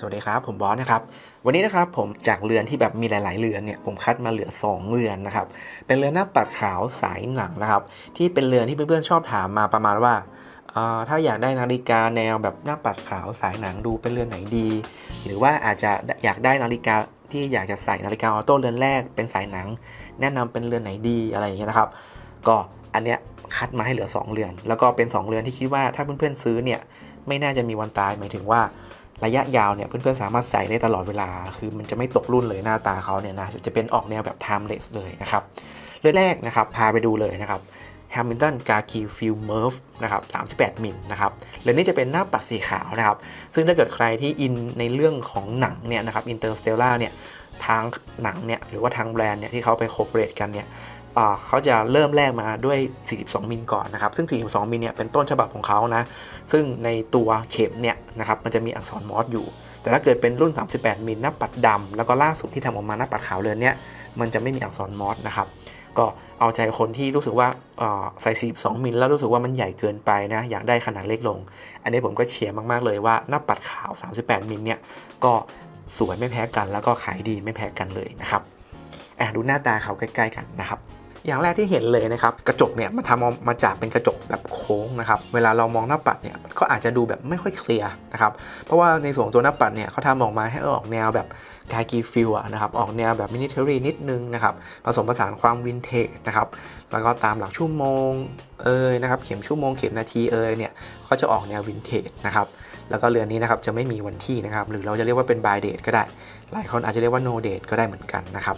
สวัสดีครับ ผมบอสนะครับ วันนี้นะครับผมจากเรือนที่แบบมีหลาย ๆ เรือนเนี่ยผมคัดมาเหลือ 2 เรือนนะครับ เป็นเรือนหน้าปัดขาวสายหนังนะครับ ที่เป็นเรือนที่เพื่อนๆชอบถามมาประมาณว่าถ้าอยากได้นาฬิกาแนวแบบหน้าปัดขาวสายหนังดูเป็นเรือนไหนดี หรือว่าอาจจะอยากได้นาฬิกาที่อยากจะใส่นาฬิกาออโต้เรือนแรกเป็นสายหนัง แนะนำเป็นเรือนไหนดีอะไรอย่างเงี้ยนะครับ ก็อันเนี้ยคัดมาให้เหลือ 2 เรือน แล้วก็เป็น 2 เรือนที่คิดว่าถ้าเพื่อนๆซื้อเนี่ยไม่น่าจะมีวันตายหมายถึงว่า ระยะยาวเนี่ยเพื่อนๆสามารถใส่ได้ตลอดเวลา คือมันจะไม่ตกรุ่นเลยหน้าตาเขาเนี่ยนะจะเป็นออกแนวแบบ timeless เลยนะครับเรื่องแรกนะครับพาไปดูเลยนะครับ Hamilton g a k i f i l m e r v นะครับ38 มิลนะครับเรือนนี้จะเป็นหน้าปัดสีขาวนะครับ ซึ่งถ้าเกิดใครที่อินในเรื่องของหนังเนี่ยนะครับ Interstellar เนี่ยทางหนังเนี่ยหรือว่าทางแบรนด์เนี่ยที่เขาไปโคเปเรตกันเนี่ย เขาจะเริ่มแรกมาด้วย 42 มิลก่อนนะครับ ซึ่ง 42 มิลเนี่ยเป็นต้นฉบับของเขานะ ซึ่งในตัวเข็มเนี่ยนะครับมันจะมีอักษรมอสอยู่ แต่ถ้าเกิดเป็นรุ่น 38 มิลหน้าปัดดำแล้วก็ล่าสุดที่ทำออกมาหน้าปัดขาวเรือนเนี่ยมันจะไม่มีอักษรมอสนะครับ ก็เอาใจคนที่รู้สึกว่าใส่ 42 มิลแล้วรู้สึกว่ามันใหญ่เกินไปนะ อยากได้ขนาดเล็กลง อันนี้ผมก็เชียร์มากๆเลยว่าหน้าปัดขาว 38 มิลเนี่ยก็สวยไม่แพ้กันแล้วก็ขายดีไม่แพ้กันเลยนะครับอะดูหน้าตาเขาใกล้ ๆ กันนะครับ อย่างแรกที่เห็นเลยนะครับกระจกเนี่ยมันทำออกมาจากเป็นกระจกแบบโค้งนะครับเวลาเรามองหน้าปัดเนี่ยก็อาจจะดูแบบไม่ค่อยเคลียร์นะครับเพราะว่าในส่วนตัวหน้าปัดเนี่ยเขาทำออกมาให้ออกแนวแบบกากีฟิลนะครับออกแนวแบบมินิเทอรี่นิดนึงนะครับผสมผสานความวินเทจนะครับแล้วก็ตามหลักชั่วโมงเอยนะครับเข็มชั่วโมงเข็มนาทีเอยเนี่ยก็จะออกแนววินเทจนะครับแล้วก็เรือนนี้นะครับจะไม่มีวันที่นะครับหรือเราจะเรียกว่าเป็น by date ก็ได้ หลายคนอาจจะเรียกว่า no date ก็ได้เหมือนกันนะครับ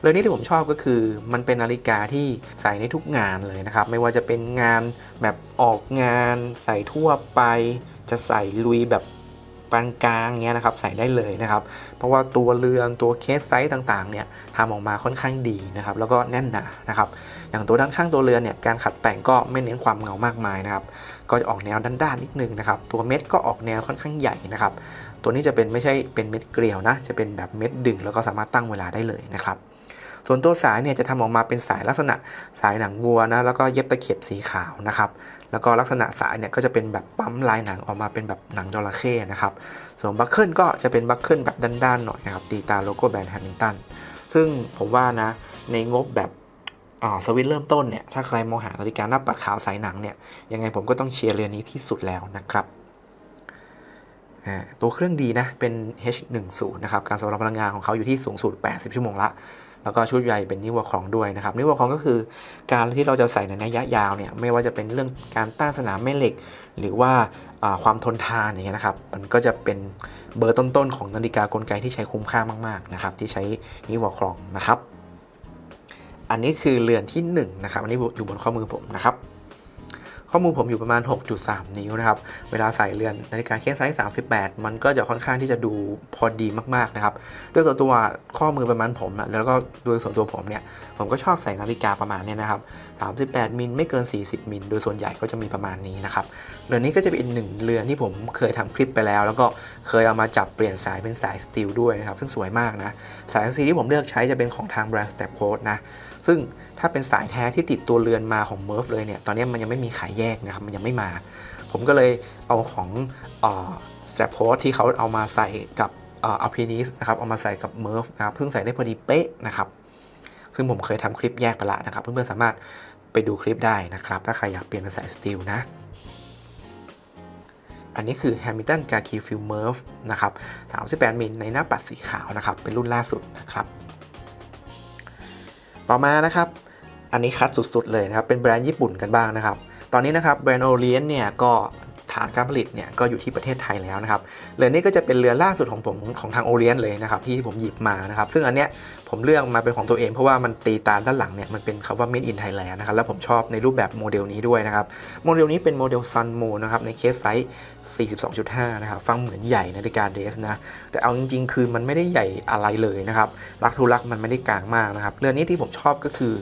เรือนนี้ที่ผมชอบก็คือ มันเป็นนาฬิกาที่ใส่ในทุกงานเลยนะครับ ไม่ว่าจะเป็นงานแบบออกงาน ใส่ทั่วไป จะใส่ลุยแบบปานกลางเงี้ยนะครับใส่ได้เลยนะครับ เพราะว่าตัวเรือนตัวเคสไซส์ต่างๆเนี่ยทำออกมาค่อนข้างดีนะครับ แล้วก็แน่นหนานะครับ อย่างตัวด้านข้างตัวเรือนเนี่ยการขัดแต่งก็ไม่เน้นความเงามากมายนะครับ ก็จะออกแนวด้านๆนิดนึงนะครับ ตัวเม็ดก็ออกแนวค่อนข้างใหญ่นะครับ ตัวนี้จะเป็นไม่ใช่เป็นเม็ดเกลียวนะ จะเป็นแบบเม็ดดึงแล้วก็สามารถตั้งเวลาได้เลยนะครับ ส่วนตัวสายเนี่ยจะทำออกมาเป็นสายลักษณะสายหนังวัวนะแล้วก็เย็บตะเข็บสีขาวนะครับแล้วก็ลักษณะสายเนี่ยก็จะเป็นแบบปั๊มลายหนังออกมาเป็นแบบหนังจระเข้นะครับส่วนบัคเคิลก็จะเป็นบัคเคิลแบบด้านๆหน่อยนะครับตีตาโลโก้แบรนด์แฮมิลตันซึ่งผมว่านะในงบแบบอ่าสวิตช์เริ่มต้นเนี่ยถ้าใครมองหานาฬิกาหน้าปัดขาวสายหนังเนี่ยยังไงผมก็ต้องเชียร์เรือนนี้ที่สุดแล้วนะครับตัวเครื่องดีนะเป็น H10 นะครับการสำรับพลังงานของเขาอยู่ที่สูงสุด 80 ชั่วโมงละ แล้วก็ชุดใหญ่เป็นนิวครองด้วยนะครับนิวครองก็คือการที่เราจะใส่ในระยะยาวเนี่ยไม่ว่าจะเป็นเรื่องการต้านสนามแม่เหล็ก หรือว่าความทนทานอย่างเงี้ยนะครับ มันก็จะเป็นเบอร์ต้นๆของนาฬิกากลไกที่ใช้คุ้มค่ามากๆนะครับที่ใช้นิวครองนะครับ อันนี้คือเรือนที่1นะครับอันนี้อยู่บนข้อมือผมนะครับ ข้อมือผมอยู่ประมาณ 6.3 นิ้วนะครับ เวลาใส่เรือนนาฬิกาเคสไซส์ 38 มันก็จะค่อนข้างที่จะดูพอดีมากๆนะครับด้วยส่วนตัวข้อมือประมาณผมแล้วก็โดยส่วนตัวผมเนี่ย ผมก็ชอบใส่นาฬิกาประมาณนี้นะครับ 38 มิลไม่เกิน 40 มิล โดยส่วนใหญ่ก็จะมีประมาณนี้นะครับ เรือนนี้ก็จะเป็นหนึ่งเรือนที่ผมเคยทำคลิปไปแล้ว แล้วก็เคยเอามาจับเปลี่ยนสายเป็นสายสตีลด้วยนะครับ ซึ่งสวยมากนะ สายสีที่ผมเลือกใช้จะเป็นของทางแบรนด์ Step Code นะ ซึ่ง ถ้าเป็นสายแท้ที่ติดตัวเรือนมาของ m e r ฟเลยเนี่ย ตอนนี้มันยังไม่มีขายแยกนะครับ มันยังไม่มา ผมก็เลยเอาของเอ่อ Strap Code ที่เขาเอามาใส่กับอ่อ Alpinist นะครับ เอามาใส่กับ m e r ฟนะครับเพิ่งใส่ได้พอดีเป๊ะนะครับ ซึ่งผมเคยทำคลิปแยกไปละนะครับ เพื่อนๆสามารถไปดูคลิปได้นะครับ ถ้าใครอยากเปลี่ยนเป็นสายสตีลนะ อันนี้คือ Hamilton g a k i f i l m e r v นะครับ38มิลในหน้าปัดสีขาวนะครับ เป็นรุ่นล่าสุดนะครับ ต่อมานะครับ อันนี้คัดสุดๆเลยนะครับ เป็นแบรนด์ญี่ปุ่นกันบ้างนะครับ ตอนนี้นะครับแบรนด์โอเลียนเนี่ยก็ฐานการผลิตเนี่ยก็อยู่ที่ประเทศไทยแล้วนะครับเรือนนี้ก็จะเป็นเรือล่าสุดของผมของทางโอเลียนเลยนะครับที่ผมหยิบมานะครับ ซึ่งอันเนี้ยผมเลือกมาเป็นของตัวเองเพราะว่ามันตีตาด้านหลังเนี่ยมันเป็นคำว่า made in Thailand นะครับแล้วผมชอบในรูปแบบโมเดลนี้ด้วยนะครับโมเดลนี้เป็นโมเดล Sun Mo นะครับในเคสไซส์ 42.5 นะครับฟังเหมือนใหญ่นาฬิกาเดสนะแต่เอาจริง ๆ คือมันไม่ได้ใหญ่อะไรเลยนะครับรักทุรักมันไม่ได้กลางมากนะครับเรือนี้ที่ผมชอบก็คือ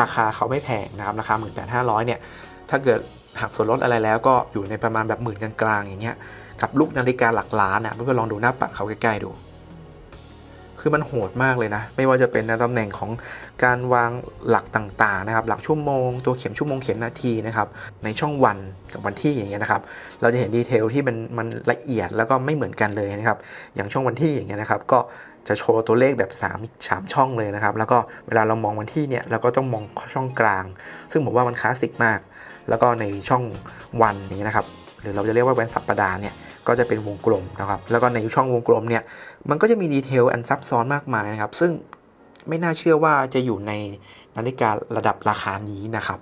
ราคาเขาไม่แพงนะครับราคา 18,500เนี่ยถ้าเกิดหักส่วนลดอะไรแล้วก็อยู่ในประมาณแบบหมื่นกลางๆอย่างเงี้ยกับลูกนาฬิกาหลักล้านอะเพื่อนๆลองดูหน้าปัดเขาใกล้ๆดู คือมันโหดมากเลยนะ ไม่ว่าจะเป็นในตำแหน่งของการวางหลักต่างๆนะครับ หลักชั่วโมง ตัวเข็มชั่วโมงเข็มนาทีนะครับ ในช่องวันกับวันที่อย่างเงี้ยนะครับ เราจะเห็นดีเทลที่มันมันละเอียดแล้วก็ไม่เหมือนกันเลยนะครับ อย่างช่องวันที่อย่างเงี้ยนะครับ ก็ จะโชว์ตัวเลขแบบ 3 3 ช่องเลยนะครับ แล้วก็เวลาเรามองวันที่เนี่ยเราก็ต้องมองช่องกลาง ซึ่งผมว่ามันคลาสสิกมาก แล้วก็ในช่องวันอย่างเงี้นะครับ หรือเราจะเรียกว่าวันสัปดาห์เนี่ยก็จะเป็นวงกลมนะครับ แล้วก็ในช่องวงกลมเนี่ยมันก็จะมีดีเทลอันซับซ้อนมากมายนะครับ ซึ่งไม่น่าเชื่อว่าจะอยู่ในนาฬิการะดับราคานี้นะครับ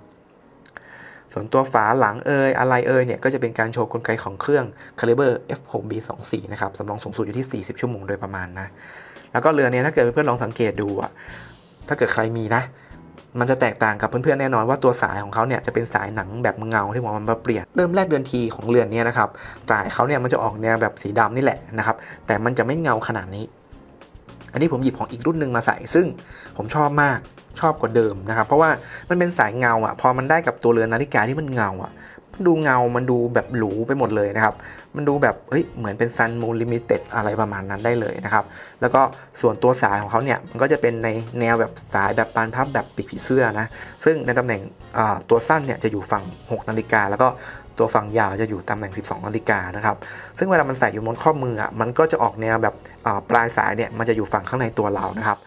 ส่วนตัวฝาหลังเอยอะไรเอยเนี่ยก็จะเป็นการโชว์กลไกของเครื่อง Caliber F6B24 นะครับสำรองสูงสุดอยู่ที่ 40 ชั่วโมงโดยประมาณนะ แล้วก็เรือเนี้ถ้าเกิดเพื่อนลองสังเกตดูอะถ้าเกิดใครมีนะ มันจะแตกต่างกับเพื่อนๆแน่นอนว่าตัวสายของเขาเนี่ยจะเป็นสายหนังแบบเงาที่ผมเอามาเปลี่ยนเริ่มแรกเดือนทีของเรือนเนี้นะครับสายเขาเนี่ยมันจะออกแนวแบบสีดำนี่แหละนะครับ แต่มันจะไม่เงาขนาดนี้ อันนี้ผมหยิบของอีกรุ่นหนึ่งมาใส่ ซึ่งผมชอบมากชอบกว่าเดิมนะครับ เพราะว่ามันเป็นสายเงาอะ พอมันได้กับตัวเรือนนาฬิกาที่มันเงาอะ ดูเงา มันดูแบบหรูไปหมดเลยนะครับ มันดูแบบเฮ้ยเหมือนเป็นซันมูลลิมิเต็ดอะไรประมาณนั้นได้เลยนะครับ แล้วก็ส่วนตัวสายของเขาเนี่ย มันก็จะเป็นในแนวแบบสายแบบปานพับแบบปีกผีเสื้อนะ ซึ่งในตำแหน่งตัวสั้นเนี่ยจะอยู่ฝั่ง 6 นาฬิกา แล้วก็ตัวฝั่งยาวจะอยู่ตำแหน่ง 12 นาฬิกานะครับ ซึ่งเวลามันใส่อยู่บนข้อมืออะ มันก็จะออกแนวแบบปลายสายเนี่ย มันจะอยู่ฝั่งข้างในตัวเรานะครับ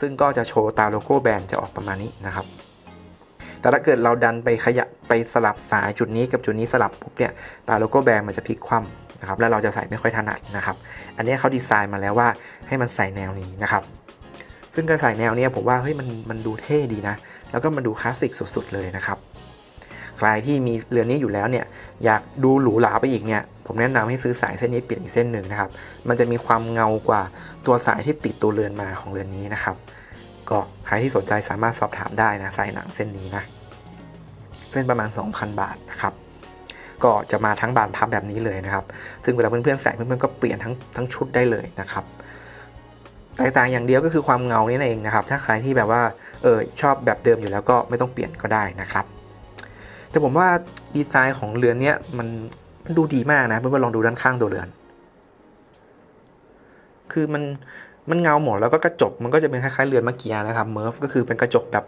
ซึ่งก็จะโชว์ตาโลโก้แบรนด์จะออกประมาณนี้นะครับ แต่ถ้าเกิดเราดันไปขยับไปสลับสายจุดนี้กับจุดนี้สลับปุ๊บเนี่ยตาโลโก้แบรนด์มันจะพลิกคว่ำนะครับ แล้วเราจะใส่ไม่ค่อยถนัดนะครับ อันนี้เขาดีไซน์มาแล้วว่าให้มันใส่แนวนี้นะครับ ซึ่งการใส่แนวเนี้ยผมว่าเฮ้ยมันมันดูเท่ดีนะ แล้วก็มันดูคลาสสิกสุดๆเลยนะครับ ใครที่มีเรือนนี้อยู่แล้วเนี่ยอยากดูหรูหราไปอีกเนี่ยผมแนะนำให้ซื้อสายเส้นนี้เปลี่ยนอีกเส้นหนึ่งนะครับ มันจะมีความเงากว่าตัวสายที่ติดตัวเรือนมาของเรือนนี้นะครับ ก็ใครที่สนใจสามารถสอบถามได้นะสายหนังเส้นนี้นะเส้นประมาณ 2,000 บาทนะครับก็จะมาทั้งบานพับแบบนี้เลยนะครับ ซึ่งเวลาเพื่อนๆใส่เพื่อนๆก็เปลี่ยนทั้งทั้งชุดได้เลยนะครับ แตกต่างอย่างเดียวก็คือความเงานี่เองนะครับ ถ้าใครที่แบบว่าเออชอบแบบเดิมอยู่แล้วก็ไม่ต้องเปลี่ยนก็ได้นะครับ แต่ผมว่าดีไซน์ของเรือนเนี้ยมันมันดูดีมากนะเพื่อนๆลองดูด้านข้างตัวเรือน คือมันมันเงาหมดแล้วก็กระจกมันก็จะเป็นคล้ายๆเรือนเมื่อกี้นะครับเมิร์ฟก็คือเป็นกระจกแบบ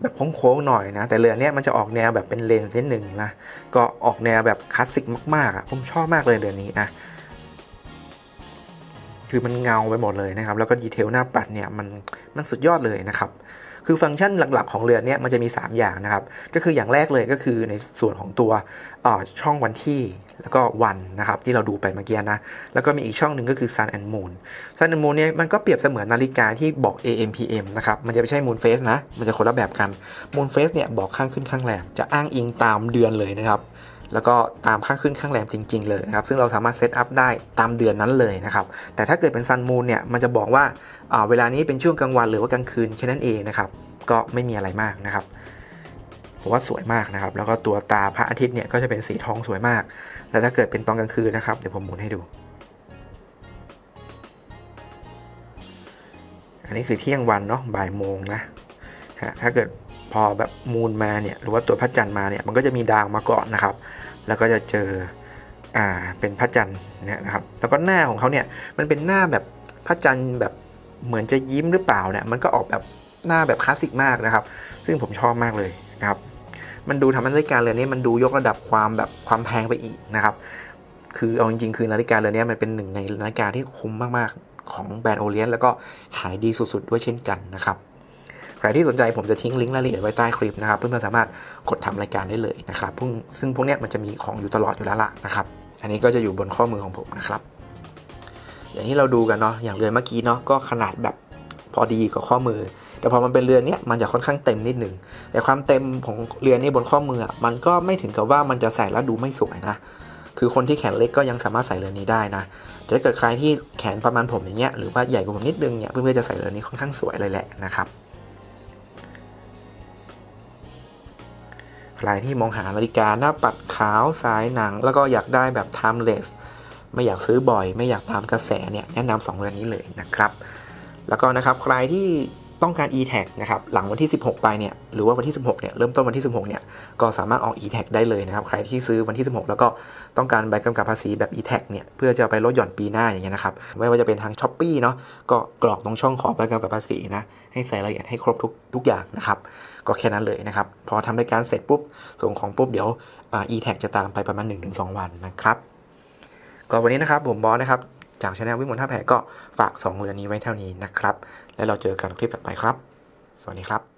แบบโค้งๆหน่อยนะ แต่เรือนเนี้ยมันจะออกแนวแบบเป็นเลนส์นิดหนึ่งนะ ก็ออกแนวแบบคลาสสิกมากๆอะผมชอบมากเลยเรือนนี้นะ คือมันเงาไปหมดเลยนะครับ แล้วก็ดีเทลหน้าปัดเนี่ยมันมันสุดยอดเลยนะครับ คือฟังก์ชันหลักๆของเรือนเนี่ยมันจะมี 3 อย่างนะครับ ก็คืออย่างแรกเลยก็คือในส่วนของตัวช่องวันที่แล้วก็วันนะครับที่เราดูไปเมื่อกี้นะ แล้วก็มีอีกช่องหนึ่งก็คือ Sun and Moon Sun and Moon เนี่ยมันก็เปรียบเสมือนนาฬิกาที่บอก AM PM นะครับ มันจะไม่ใช่ Moon Phase นะ มันจะคนละแบบกัน Moon Phase เนี่ยบอกข้างขึ้นข้างแรมจะอ้างอิงตามเดือนเลยนะครับ แล้วก็ตามข้างขึ้นข้างแรมจริง ๆ เลยนะครับซึ่งเราสามารถเซตอัพได้ตามเดือนนั้นเลยนะครับแต่ถ้าเกิดเป็นซันมูนเนี่ยมันจะบอกว่าเวลานี้เป็นช่วงกลางวันหรือว่ากลางคืนแค่นั้นเองนะครับก็ไม่มีอะไรมากนะครับผมว่าสวยมากนะครับ แล้วก็ตัวตาพระอาทิตย์เนี่ยก็จะเป็นสีทองสวยมาก แล้วถ้าเกิดเป็นตอนกลางคืนนะครับ เดี๋ยวผมหมุนให้ดู อันนี้คือเที่ยงวันเนาะบ่ายโมงนะถ้าเกิดพอแบบมูนมาเนี่ยหรือว่าตัวพระจันทร์มาเนี่ยมันก็จะมีดาวมาก่อนนะครับ แล้วก็จะเจออ่าเป็นพระจันทร์เนี่ยนะครับ แล้วก็หน้าของเขาเนี่ยมันเป็นหน้าแบบพระจันทร์แบบเหมือนจะยิ้มหรือเปล่าเนี่ยมันก็ออกแบบหน้าแบบคลาสสิกมากนะครับ ซึ่งผมชอบมากเลยนะครับ มันดูทำนาฬิกาเรือนนี้มันดูยกระดับความแบบความแพงไปอีกนะครับ คือเอาจริงๆคือนาฬิกาเรือนนี้มันเป็นหนึ่งในนาฬิกาที่คุ้มมากๆของแบรนด์โอเลียนแล้วก็ขายดีสุดๆด้วยเช่นกันนะครับ ใครที่สนใจผมจะทิ้งลิงก์รายละเอียดไว้ใต้คลิปนะครับเพื่อนๆสามารถกดทำรายการได้เลยนะครับซึ่งพวกนี้มันจะมีของอยู่ตลอดอยู่แล้วล่ะนะครับอันนี้ก็จะอยู่บนข้อมือของผมนะครับ อย่างที่เราดูกันเนาะอย่างเรือนเมื่อกี้เนาะก็ขนาดแบบพอดีกับข้อมือ แต่พอมันเป็นเรือนเนี้ยมันจะค่อนข้างเต็มนิดหนึ่งแต่ความเต็มของเรือนนี้บนข้อมืออะมันก็ไม่ถึงกับว่ามันจะใส่แล้วดูไม่สวยนะคือคนที่แขนเล็กก็ยังสามารถใส่เรือนนี้ได้นะแต่ถ้าเกิดใครที่แขนประมาณผมอย่างเงี้ยหรือว่าใหญ่กว่าผมนิดนึงเนี่ยเพื่อนๆจะใส่เรือนนี้ค่อนข้างสวยเลยแหละนะครับ ใครที่มองหานาฬิกาหน้าปัดขาวสายหนัง แล้วก็อยากได้แบบ timeless ไม่อยากซื้อบ่อย ไม่อยากตามกระแสเนี่ยแนะนำสองเรือนนี้เลยนะครับ แล้วก็นะครับใครที่ต้องการ e-tag นะครับหลังวันที่ 16 ไปเนี่ยหรือว่าวันที่ 16เนี่ยเริ่มต้นวันที่ 16เนี่ยก็สามารถออก e-tag ได้เลยนะครับ ใครที่ซื้อวันที่ 16 แล้วก็ต้องการใบกำกับภาษีแบบ e-tag เนี่ยเพื่อจะไปลดหย่อนปีหน้าอย่างเงี้ยนะครับไม่ว่าจะเป็นทาง s h อ p e e เนาะก็กรอกตรงช่องขอใบกำกับภาษีนะให้ใส่รายละเอียดให้ครบทุกทุกอย่างนะครับ ก็แค่นั้นเลยนะครับ พอทำรายการเสร็จปุ๊บ ส่งของปุ๊บเดี๋ยวอ่า e-tag จะตามไปประมาณ 1-2 วันนะครับ ก็วันนี้นะครับผมบอสนะครับ จากช anel วิมลท่าแพก็ฝาก 2 เรือนนี้ไว้เท่านี้นะครับ แล้วเราเจอกันคลิปต่อไปครับ สวัสดีครับ